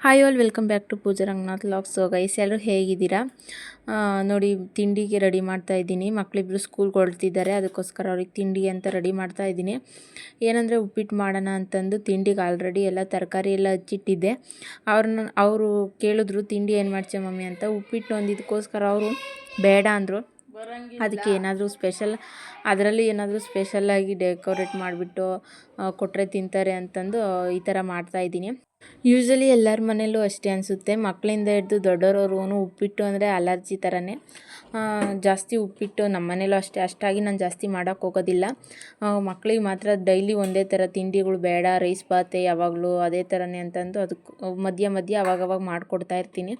Hi all welcome back to Pooja Ranganath so guys ಎಲ್ಲರೂ ಹೇಗಿದ್ದೀರಾ? ನೋಡಿ, ತಿಂಡಿಗೆ ರೆಡಿ ಮಾಡ್ತಾ ಇದ್ದೀನಿ. ಮಕ್ಕಳಿಬ್ರು ಸ್ಕೂಲ್ಗೆ ಹೊರಡ್ತಿದ್ದಾರೆ. ಅದಕ್ಕೋಸ್ಕರ ಅವ್ರಿಗೆ ತಿಂಡಿ ಅಂತ ರೆಡಿ ಮಾಡ್ತಾ ಇದ್ದೀನಿ. ಏನಂದರೆ, ಉಪ್ಪಿಟ್ಟು ಮಾಡೋಣ ಅಂತಂದು ತಿಂಡಿಗೆ ಆಲ್ರೆಡಿ ಎಲ್ಲ ತರಕಾರಿ ಎಲ್ಲ ಹಚ್ಚಿಟ್ಟಿದ್ದೆ. ಅವ್ರನ್ನ, ಅವರು ಕೇಳಿದ್ರು, ತಿಂಡಿ ಏನು ಮಾಡ್ತೀಯ ಮಮ್ಮಿ? ಅಂತ. ಉಪ್ಪಿಟ್ಟು ಒಂದಿದಕ್ಕೋಸ್ಕರ ಅವರು ಬೇಡ ಅಂದರು. ಅದಕ್ಕೆ ಏನಾದರೂ ಸ್ಪೆಷಲ್ ಅದರಲ್ಲಿ ಏನಾದರೂ ಸ್ಪೆಷಲ್ಲಾಗಿ ಡೆಕೋರೇಟ್ ಮಾಡಿಬಿಟ್ಟು ಕೊಟ್ಟರೆ ತಿಂತಾರೆ ಅಂತಂದು ಈ ಥರ ಮಾಡ್ತಾ ಇದ್ದೀನಿ. ಯೂಶ್ವಲಿ ಎಲ್ಲರ ಮನೇಲೂ ಅಷ್ಟೇ ಅನಿಸುತ್ತೆ. ಮಕ್ಕಳಿಂದ ಹಿಡ್ದು ದೊಡ್ಡೋರವ್ರಿಗೂ ಉಪ್ಪಿಟ್ಟು ಅಂದರೆ ಅಲರ್ಜಿ ಥರನೇ ಜಾಸ್ತಿ ಉಪ್ಪಿಟ್ಟು ನಮ್ಮ ಮನೇಲೂ ಅಷ್ಟೇ. ಅಷ್ಟಾಗಿ ನಾನು ಜಾಸ್ತಿ ಮಾಡೋಕ್ಕೆ ಹೋಗೋದಿಲ್ಲ. ಮಕ್ಕಳಿಗೆ ಮಾತ್ರ ಡೈಲಿ ಒಂದೇ ಥರ ತಿಂಡಿಗಳು ಬೇಡ, ರೈಸ್ ಬಾತೆ ಯಾವಾಗಲೂ ಅದೇ ಥರನೇ ಅಂತಂದು ಅದಕ್ಕೆ ಮಧ್ಯ ಮಧ್ಯ ಅವಾಗವಾಗ ಮಾಡಿಕೊಡ್ತಾ ಇರ್ತೀನಿ.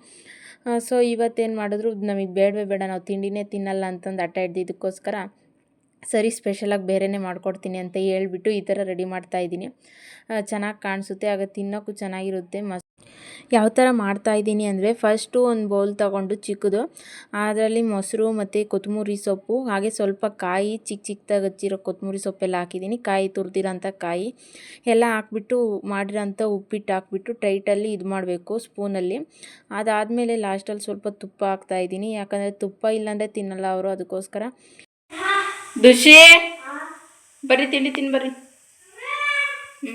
ಸೊ ಇವತ್ತೇನು ಮಾಡಿದ್ರು, ನಮಗೆ ಬೇಡವೇ ಬೇಡ, ನಾವು ತಿಂಡಿನೇ ತಿನ್ನಲ್ಲ ಅಂತಂದು ಹಠ ಹಿಡ್ದಿದ್ದಕ್ಕೋಸ್ಕರ ಸರಿ ಸ್ಪೆಷಲಾಗಿ ಬೇರೆನೇ ಮಾಡಿಕೊಡ್ತೀನಿ ಅಂತ ಹೇಳ್ಬಿಟ್ಟು ಈ ಥರ ರೆಡಿ ಮಾಡ್ತಾ ಇದ್ದೀನಿ. ಚೆನ್ನಾಗಿ ಕಾಣಿಸುತ್ತೆ. ಆಗ ತಿನ್ನೋಕ್ಕೂ ಚೆನ್ನಾಗಿರುತ್ತೆ. ಮಸ್, ಯಾವ ಥರ ಮಾಡ್ತಾಯಿದ್ದೀನಿ ಅಂದರೆ ಫಸ್ಟು ಒಂದು ಬೌಲ್ ತಗೊಂಡು ಚಿಕ್ಕದು. ಅದರಲ್ಲಿ ಮೊಸರು ಮತ್ತು ಕೊತ್ತಂಬರಿ ಸೊಪ್ಪು, ಹಾಗೆ ಸ್ವಲ್ಪ ಕಾಯಿ, ಚಿಕ್ಕ ಚಿಕ್ಕದಾಗಿ ಹಚ್ಚಿರೋ ಕೊತ್ತಂಬರಿ ಸೊಪ್ಪೆಲ್ಲ ಹಾಕಿದ್ದೀನಿ. ಕಾಯಿ ತುರಿದಿರೋಂಥ ಕಾಯಿ ಎಲ್ಲ ಹಾಕ್ಬಿಟ್ಟು ಮಾಡಿರೋಂಥ ಉಪ್ಪಿಟ್ಟು ಹಾಕ್ಬಿಟ್ಟು ಟೈಟಲ್ಲಿ ಇದು ಮಾಡಬೇಕು ಸ್ಪೂನಲ್ಲಿ. ಅದಾದಮೇಲೆ ಲಾಸ್ಟಲ್ಲಿ ಸ್ವಲ್ಪ ತುಪ್ಪ ಹಾಕ್ತಾಯಿದ್ದೀನಿ ಯಾಕಂದರೆ ತುಪ್ಪ ಇಲ್ಲಾಂದರೆ ತಿನ್ನಲ್ಲ ಅವರು. ಅದಕ್ಕೋಸ್ಕರ ದುಷಿ. ಬರೀ ತಿಂಡಿ ತಿನ್ ಬರ್ರಿ. ಹ್ಞೂ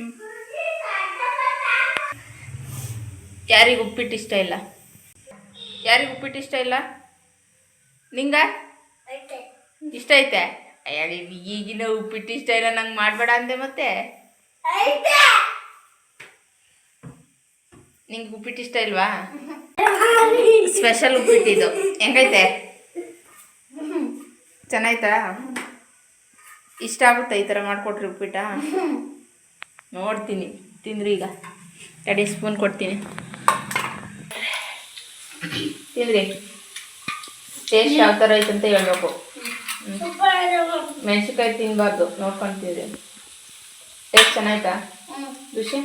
ಯಾರಿಗೆ ಉಪ್ಪಿಟ್ಟು ಇಷ್ಟ ಇಲ್ಲ? ಯಾರಿಗೆ ಉಪ್ಪಿಟ್ಟು ಇಷ್ಟ ಇಲ್ಲ? ನಿಂಗ? ಇಷ್ಟ ಐತೆ? ಈಗಿನ ಉಪ್ಪಿಟ್ಟು ಇಷ್ಟ ಇಲ್ಲ ನಂಗೆ ಮಾಡಬೇಡ ಅಂದೆ ಮತ್ತೆ. ನಿಂಗೆ ಉಪ್ಪಿಟ್ಟು ಇಷ್ಟ ಇಲ್ವಾ? ಸ್ಪೆಷಲ್ ಉಪ್ಪಿಟ್ಟು ಇದು ಹೆಂಗೈತೆ? ಚೆನ್ನಾಯ್ತಾ? ಇಷ್ಟ ಆಗುತ್ತೆ ಈ ಥರ ಮಾಡಿಕೊಟ್ರಿ ಉಪ್ಪಿಟ್ಟ? ನೋಡ್ತೀನಿ ತಿಂದ್ರಿ ಈಗ. ಎರಡು ಸ್ಪೂನ್ ಕೊಡ್ತೀನಿ. ತಿಂದ್ರಿ. ಟೇಸ್ಟ್ ಯಾವ ಥರ ಐತೆ ಅಂತ ಹೇಳ್ಬೇಕು. ಮೆಣಸಿನ್ಕಾಯಿ ತಿನ್ನಬಾರ್ದು ನೋಡ್ಕೊಂಡು ತಿಂದ್ರಿ ಟೇಸ್ಟ್ ಚೆನ್ನಾಯ್ತಾ? ಖುಷಿ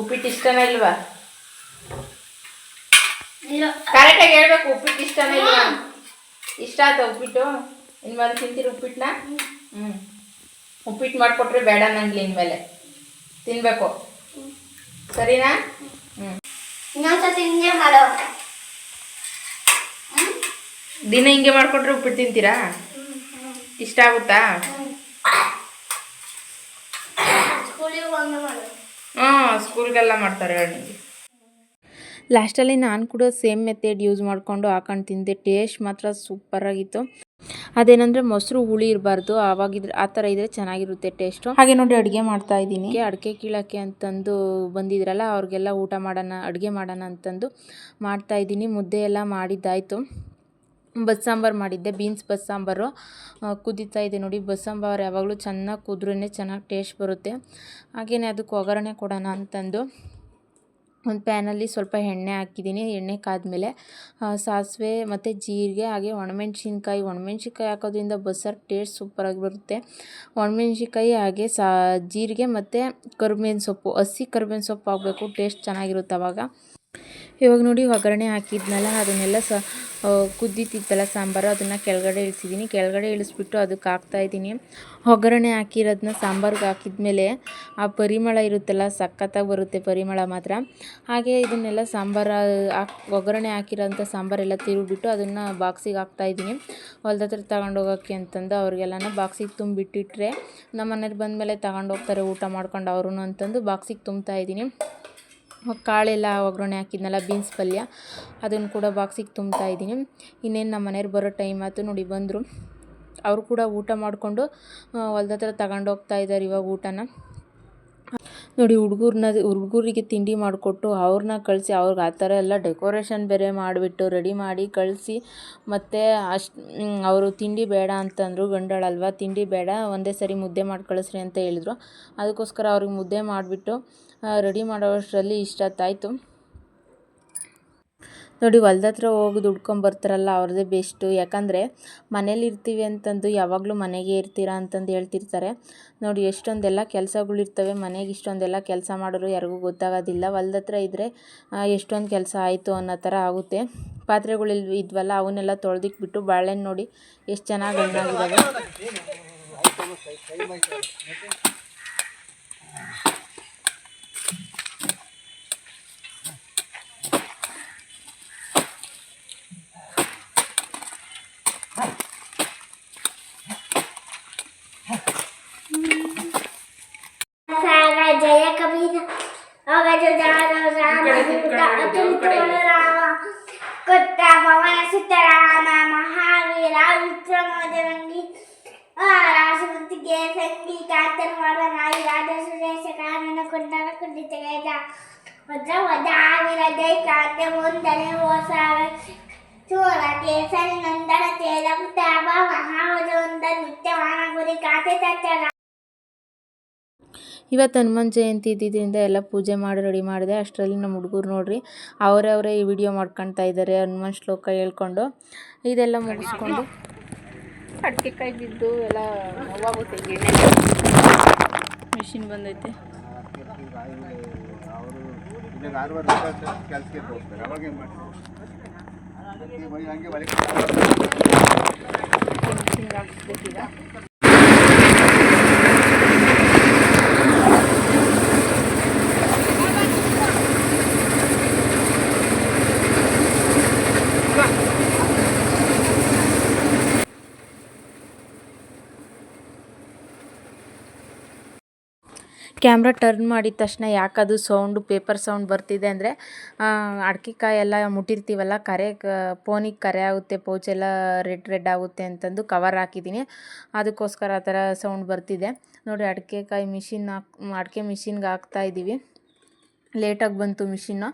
ಉಪ್ಪಿಟ್ಟು ಇಷ್ಟನೇ ಇಲ್ವಾ? ಕರೆಕ್ಟಾಗಿ ಹೇಳ್ಬೇಕು ಉಪ್ಪಿಟ್ಟು ಇಷ್ಟನೇ ಇಲ್ವಾ? ಇಷ್ಟ ಆಯ್ತಾ ಉಪ್ಪಿಟ್ಟು? ಇನ್ಮೇಲೆ ತಿಂತೀರಿ ಉಪ್ಪಿಟ್ಟನ್ನ ಹ್ಞೂ ಉಪ್ಪಿಟ್ಟು ಮಾಡಿಕೊಟ್ರೆ ಬೇಡ ನಂಗೆ ಇನ್ಮೇಲೆ. ತಿನ್ನಬೇಕು ಸರಿನಾ? ಹ್ಞೂ ಇನ್ನೊಂದ್ಸತಿ ಹಿಂಗೆ ಮಾಡೋ. ದಿನ ಹಿಂಗೆ ಮಾಡಿಕೊಟ್ರೆ ಉಪ್ಪಿಟ್ಟು ತಿಂತೀರಾ? ಇಷ್ಟ ಆಗುತ್ತಾ? ಹಾಂ ಹ್ಞೂ ಸ್ಕೂಲ್ಗೆಲ್ಲ ಮಾಡ್ತಾರೆ ಹೇಳಿ ಲಾಸ್ಟಲ್ಲಿ ನಾನು ಕೂಡ ಸೇಮ್ ಮೆಥಡ್ ಯೂಸ್ ಮಾಡಿಕೊಂಡು ಹಾಕೊಂಡು ತಿಂದೆ. ಟೇಸ್ಟ್ ಮಾತ್ರ ಸೂಪರಾಗಿತ್ತು ಅದೇನಂದರೆ ಮೊಸರು ಹುಳಿ ಇರಬಾರ್ದು. ಆವಾಗಿದ್ರೆ ಆ ಥರ ಇದ್ರೆ ಚೆನ್ನಾಗಿರುತ್ತೆ ಟೇಸ್ಟು ಹಾಗೆ ನೋಡಿ ಅಡುಗೆ ಮಾಡ್ತಾ ಇದ್ದೀನಿ. ಅಡಿಕೆ ಕೀಳೋಕ್ಕೆ ಅಂತಂದು ಬಂದಿದ್ರಲ್ಲ ಅವ್ರಿಗೆಲ್ಲ ಊಟ ಮಾಡೋಣ ಅಡುಗೆ ಮಾಡೋಣ ಅಂತಂದು ಮಾಡ್ತಾ ಇದ್ದೀನಿ. ಮುದ್ದೆ ಎಲ್ಲ ಮಾಡಿದ್ದಾಯಿತು. ಬಸ್ಸಾಂಬಾರು ಮಾಡಿದ್ದೆ ಬೀನ್ಸ್ ಬಸ್ಸಾಂಬಾರು. ಸಾಂಬಾರು ಕುದೀತಾ ಇದೆ ನೋಡಿ ಬಸ್ಸಾಂಬಾರು ಯಾವಾಗಲೂ ಚೆನ್ನಾಗಿ ಕುದ್ರೇ ಚೆನ್ನಾಗಿ ಟೇಸ್ಟ್ ಬರುತ್ತೆ. ಹಾಗೆಯೇ ಅದಕ್ಕೆ ಒಗ್ಗರಣೆ ಕೊಡೋಣ ಅಂತಂದು. ಒಂದು ಪ್ಯಾನಲ್ಲಿ ಸ್ವಲ್ಪ ಎಣ್ಣೆ ಹಾಕಿದ್ದೀನಿ. ಎಣ್ಣೆ ಕಾದ್ಮೇಲೆ ಸಾಸಿವೆ ಮತ್ತು ಜೀರಿಗೆ, ಹಾಗೆ ಒಣಮೆಣ್ಸಿನ್ಕಾಯಿ. ಒಣಮೆಣ್ಸಿನ್ಕಾಯಿ ಹಾಕೋದ್ರಿಂದ ಬಸ್ಸಾರು ಟೇಸ್ಟ್ ಸೂಪರಾಗಿ ಬರುತ್ತೆ. ಒಣಮೆಣ್ಸಿನ್ಕಾಯಿ ಹಾಗೆ ಸಾ, ಜೀರಿಗೆ ಮತ್ತು ಕರಿಬೇವಿನ ಸೊಪ್ಪು. ಹಸಿ ಕರಿಬೇವಿನ ಸೊಪ್ಪು ಹಾಕಬೇಕು. ಟೇಸ್ಟ್ ಚೆನ್ನಾಗಿರುತ್ತೆ ಅವಾಗ. ಇವಾಗ ನೋಡಿ ಒಗ್ಗರಣೆ ಹಾಕಿದ್ನಲ್ಲ, ಅದನ್ನೆಲ್ಲ ಸ ಕುದ್ದಿತ್ತಿತ್ತಲ್ಲ ಸಾಂಬಾರು, ಅದನ್ನು ಕೆಳಗಡೆ ಇಳಿಸಿದ್ದೀನಿ ಕೆಳಗಡೆ ಇಳಿಸ್ಬಿಟ್ಟು ಅದಕ್ಕೆ ಹಾಕ್ತಾಯಿದ್ದೀನಿ ಒಗ್ಗರಣೆ ಹಾಕಿರೋದನ್ನ ಸಾಂಬಾರ್ಗೆ ಹಾಕಿದ್ಮೇಲೆ ಆ ಪರಿಮಳ ಇರುತ್ತಲ್ಲ, ಸಖತ್ತಾಗಿ ಬರುತ್ತೆ ಪರಿಮಳ ಮಾತ್ರ. ಹಾಗೆ ಇದನ್ನೆಲ್ಲ ಸಾಂಬಾರು ಹಾಕಿ ಒಗ್ಗರಣೆ ಹಾಕಿರೋಂಥ ಸಾಂಬಾರೆಲ್ಲ ತಿರುಗಿಬಿಟ್ಟು ಅದನ್ನು ಬಾಕ್ಸಿಗೆ ಹಾಕ್ತಾಯಿದ್ದೀನಿ ಹೊಲ್ದ ಹತ್ರ ತಗೊಂಡೋಗೋಕ್ಕೆ ಅಂತಂದು ಅವ್ರಿಗೆಲ್ಲನ ಬಾಕ್ಸಿಗೆ ತುಂಬಿಟ್ಟಿಟ್ರೆ ನಮ್ಮ ಮನೆಯವ್ರು ಬಂದಮೇಲೆ ತಗೊಂಡೋಗ್ತಾರೆ ಊಟ ಮಾಡ್ಕೊಂಡು ಅವ್ರೂ ಅಂತಂದು ಬಾಕ್ಸಿಗೆ ತುಂಬ್ತಾ ಇದ್ದೀನಿ. ಕಾಳೆಲ್ಲ ಒಗ್ಗರಣೆ ಹಾಕಿದ್ನಲ್ಲ ಬೀನ್ಸ್ ಪಲ್ಯ, ಅದನ್ನು ಕೂಡ ಬಾಕ್ಸಿಗೆ ತುಂಬ್ತಾ ಇದ್ದೀನಿ. ಇನ್ನೇನು ನಮ್ಮ ಮನೆಯವ್ರು ಬರೋ ಟೈಮ್ ಆಯ್ತು, ನೋಡಿ ಬಂದರು. ಅವರು ಕೂಡ ಊಟ ಮಾಡಿಕೊಂಡು ಹೊಲ್ದ ಹತ್ರ ತಗೊಂಡೋಗ್ತಾ ಇದ್ದಾರೆ ಇವಾಗ ಊಟನ. ನೋಡಿ ಹುಡುಗರನ್ನ ಹುಡುಗರಿಗೆ ತಿಂಡಿ ಮಾಡಿಕೊಟ್ಟು ಅವ್ರನ್ನ ಕಳಿಸಿ ಅವ್ರಿಗೆ ಆ ಥರ ಎಲ್ಲ ಡೆಕೋರೇಷನ್ ಬೇರೆ ಮಾಡಿಬಿಟ್ಟು ರೆಡಿ ಮಾಡಿ ಕಳಿಸಿ ಮತ್ತು ಅಷ್ಟು ಅವರು ತಿಂಡಿ ಬೇಡ ಅಂತಂದರು ಗಂಡಳಲ್ವ ತಿಂಡಿ ಬೇಡ, ಒಂದೇ ಸರಿ ಮುದ್ದೆ ಮಾಡಿ ಕಳಿಸ್ರಿ ಅಂತ ಹೇಳಿದ್ರು. ಅದಕ್ಕೋಸ್ಕರ ಅವ್ರಿಗೆ ಮುದ್ದೆ ಮಾಡಿಬಿಟ್ಟು ರೆಡಿ ಮಾಡೋಷ್ಟರಲ್ಲಿ ಇಷ್ಟೊತ್ತಾಯಿತು ನೋಡಿ ಹೊಲ್ದ ಹತ್ರ ಹೋಗಿ ದುಡ್ಕೊಂಬರ್ತಾರಲ್ಲ ಅವ್ರದ್ದೇ ಬೆಸ್ಟು ಯಾಕಂದರೆ, ಮನೇಲಿ ಇರ್ತೀವಿ ಅಂತಂದು ಯಾವಾಗಲೂ ಮನೆಗೆ ಇರ್ತೀರಾ ಅಂತಂದು ಹೇಳ್ತಿರ್ತಾರೆ. ನೋಡಿ, ಎಷ್ಟೊಂದೆಲ್ಲ ಕೆಲಸಗಳಿರ್ತವೆ ಮನೆಗೆ ಇಷ್ಟೊಂದೆಲ್ಲ ಕೆಲಸ ಮಾಡೋರು ಯಾರಿಗೂ ಗೊತ್ತಾಗೋದಿಲ್ಲ. ಹೊಲ್ದ ಹತ್ರ ಇದ್ದರೆ ಎಷ್ಟೊಂದು ಕೆಲಸ ಆಯಿತು ಅನ್ನೋ ಥರ ಆಗುತ್ತೆ. ಪಾತ್ರೆಗಳು ಇದ್ವಲ್ಲ, ಅವನ್ನೆಲ್ಲ ತೊಳೆದಿಕ್ಬಿಟ್ಟು ಬಾಳೆಹಣ್ಣು ನೋಡಿ ಎಷ್ಟು ಚೆನ್ನಾಗಿ ಹಣ್ಣಾಗಿದ್ದಾವೆ కొత్త పవన సీతారామ మహావీర విక్రమోదరంగి రాష్ట్రపతి గే సంగీతార్థన వల్ల నాయి రాజేశ్వరేశ కారణ కుండల కుండితగైద వద్ద వద్ద ఆవిర జై కాంత ముందని ఓసార చూర కేసరి నందన తేలపు తాప మహావజ ఉందని నిత్యమాన గురి కాంతి తచ్చ ಇವತ್ತು ಹನುಮಾನ್ ಜಯಂತಿ ಇದ್ದಿದ್ದರಿಂದ ಎಲ್ಲ ಪೂಜೆ ಮಾಡಿ ರೆಡಿ ಮಾಡಿದೆ. ಅಷ್ಟರಲ್ಲಿ ನಮ್ಮ ಹುಡುಗರು ನೋಡ್ರಿ ಅವರೇ ಅವರೇ ಈ ವಿಡಿಯೋ ಮಾಡ್ಕೊಳ್ತಾ ಇದ್ದಾರೆ ಹನುಮಾನ್ ಶ್ಲೋಕ ಹೇಳ್ಕೊಂಡು. ಇದೆಲ್ಲ ಮುಗಿಸ್ಕೊಂಡು. ಅಡಿಕೆ ಕಾಯಿ ಬಿದ್ದು ಎಲ್ಲ ನೋವಾಗುತ್ತೆ ಮಿಷಿನ್ ಬಂದೈತೆ. ಕೆಲಸಕ್ಕೆ ಹೋಗ್ತಾರೆ ಅವಾಗ ಏನು ಮಾಡ್ತಾರೆ ಹಂಗೆ ಬರೀ ಮಿಷಿನ್ಗೆ ಹಾಕ್ಸ್ಬೇಕೀಗ ಕ್ಯಾಮ್ರಾ ಟರ್ನ್ ಮಾಡಿದ ತಕ್ಷಣ ಯಾಕೆ ಅದು ಸೌಂಡು ಪೇಪರ್ ಸೌಂಡ್ ಬರ್ತಿದೆ ಅಂದರೆ ಅಡಿಕೆಕಾಯಿ ಎಲ್ಲ ಮುಟ್ಟಿರ್ತೀವಲ್ಲ, ಕರೆ, ಕ, ಫೋನಿಗೆ ಕರೆ ಆಗುತ್ತೆ ಪೌಚೆಲ್ಲ ರೆಡ್ ರೆಡ್ ಆಗುತ್ತೆ ಅಂತಂದು ಕವರ್ ಹಾಕಿದ್ದೀನಿ. ಅದಕ್ಕೋಸ್ಕರ ಆ ಥರ ಸೌಂಡ್ ಬರ್ತಿದೆ. ನೋಡಿ, ಅಡಿಕೆ ಕಾಯಿ ಮಿಷಿನ್ ಹಾಕ್, ಅಡಿಕೆ ಮಿಷಿನ್ಗೆ ಹಾಕ್ತಾ ಇದ್ದೀವಿ ಲೇಟಾಗಿ ಬಂತು ಮಿಷಿನ್ನು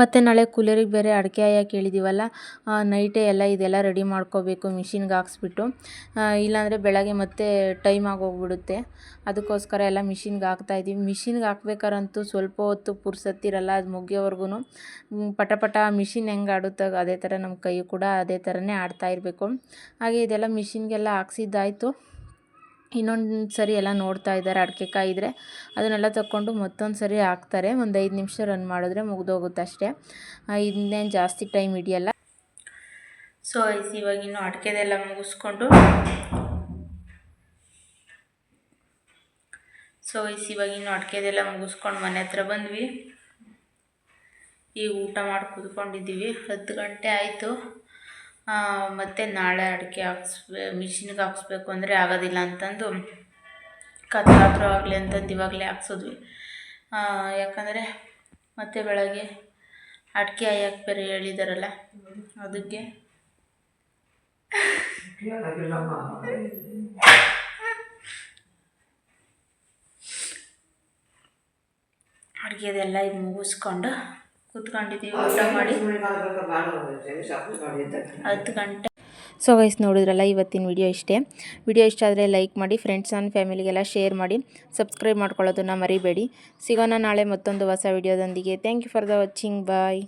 ಮತ್ತು ನಾಳೆ ಕೂಲರಿಗೆ ಬೇರೆ ಅಡಿಕೆ ಹಾಯಕ್ಕೆ ಹೇಳಿದ್ದೀವಲ್ಲ ನೈಟೇ ಎಲ್ಲ ಇದೆಲ್ಲ ರೆಡಿ ಮಾಡ್ಕೋಬೇಕು, ಮಿಷಿನ್ಗೆ ಹಾಕ್ಸ್ಬಿಟ್ಟು. ಇಲ್ಲಾಂದರೆ ಬೆಳಗ್ಗೆ ಮತ್ತೆ ಟೈಮ್ ಆಗೋಗ್ಬಿಡುತ್ತೆ. ಅದಕ್ಕೋಸ್ಕರ ಎಲ್ಲ ಮಿಷಿನ್ಗೆ ಹಾಕ್ತಾಯಿದ್ದೀವಿ ಮಿಷಿನ್ಗೆ ಹಾಕ್ಬೇಕಾರಂತೂ ಸ್ವಲ್ಪ ಹೊತ್ತು ಪುರ್ಸತ್ತಿರಲ್ಲ ಅದು ಮುಗಿಯೋವರೆಗೂ ಪಟ ಪಟ ಮಿಷಿನ್ ಹೆಂಗೆ ಆಡುತ್ತೋ ಅದೇ ಥರ ನಮ್ಮ ಕೈ ಕೂಡ ಅದೇ ಥರನೇ ಆಡ್ತಾ ಇರಬೇಕು. ಹಾಗೆ ಇದೆಲ್ಲ ಮಿಷಿನ್ಗೆಲ್ಲ ಹಾಕ್ಸಿದ್ದಾಯಿತು. ಇನ್ನೊಂದು ಸರಿ ಎಲ್ಲ ನೋಡ್ತಾ ಇದ್ದಾರೆ ಅಡಿಕೆ ಕಾಯಿದ್ರೆ ಅದನ್ನೆಲ್ಲ ತಗೊಂಡು ಮತ್ತೊಂದು ಸರಿ ಹಾಕ್ತಾರೆ. ಒಂದು ಐದು ನಿಮಿಷ ರನ್ ಮಾಡಿದ್ರೆ ಮುಗ್ದೋಗುತ್ತೆ ಅಷ್ಟೇ. ಇನ್ನೇನು ಜಾಸ್ತಿ ಟೈಮ್ ಹಿಡಿಯಲ್ಲ. ಸೊ ಇವಾಗ ಇನ್ನು ಅಡಿಕೆದೆಲ್ಲ ಮುಗಿಸ್ಕೊಂಡು. ಸೊ ಇವಾಗ ಇನ್ನು ಅಡಿಕೆದೆಲ್ಲ ಮುಗಿಸ್ಕೊಂಡು ಮನೆ ಹತ್ರ ಬಂದ್ವಿ. ಈಗ ಊಟ ಮಾಡಿ ಕೂತ್ಕೊಂಡಿದ್ದೀವಿ ಹತ್ತು ಗಂಟೆ ಆಯಿತು. ಮತ್ತು ನಾಳೆ ಅಡಿಕೆ ಹಾಕ್ಸ್ಬೇ, ಮಿಷಿನ್ಗೆ ಹಾಕ್ಸ್ಬೇಕು ಅಂದರೆ ಆಗೋದಿಲ್ಲ ಅಂತಂದು ಕತ್ತಾದರೂ ಆಗಲಿ ಅಂತಂದು ಇವಾಗಲೇ ಹಾಕ್ಸಿದ್ವಿ. ಯಾಕಂದರೆ ಮತ್ತೆ ಬೆಳಗ್ಗೆ ಅಡಿಕೆ ಹಾಯಕ್ಕೆ ಬೇರೆ ಹೇಳಿದಾರಲ್ಲ, ಅದಕ್ಕೆ ಅಡುಗೆದೆಲ್ಲ ಮುಗಿಸ್ಕೊಂಡು ಕೂತ್ಕೊಂಡಿದ್ದೀವಿ ಊಟ ಮಾಡಿ. ಹತ್ತು ಗಂಟೆ. ಸೊ ಗೈಸ್ ನೋಡಿದ್ರಲ್ಲ ಇವತ್ತಿನ ವಿಡಿಯೋ ಇಷ್ಟೇ. ವಿಡಿಯೋ ಇಷ್ಟ ಆದರೆ ಲೈಕ್ ಮಾಡಿ ಫ್ರೆಂಡ್ಸ್ ಆ್ಯಂಡ್ ಫ್ಯಾಮಿಲಿಗೆಲ್ಲ ಶೇರ್ ಮಾಡಿ ಸಬ್ಸ್ಕ್ರೈಬ್ ಮಾಡ್ಕೊಳ್ಳೋದನ್ನು ಮರಿಬೇಡಿ. ಸಿಗೋಣ ನಾಳೆ ಮತ್ತೊಂದು ಹೊಸ ವಿಡಿಯೋದೊಂದಿಗೆ thank you for the watching bye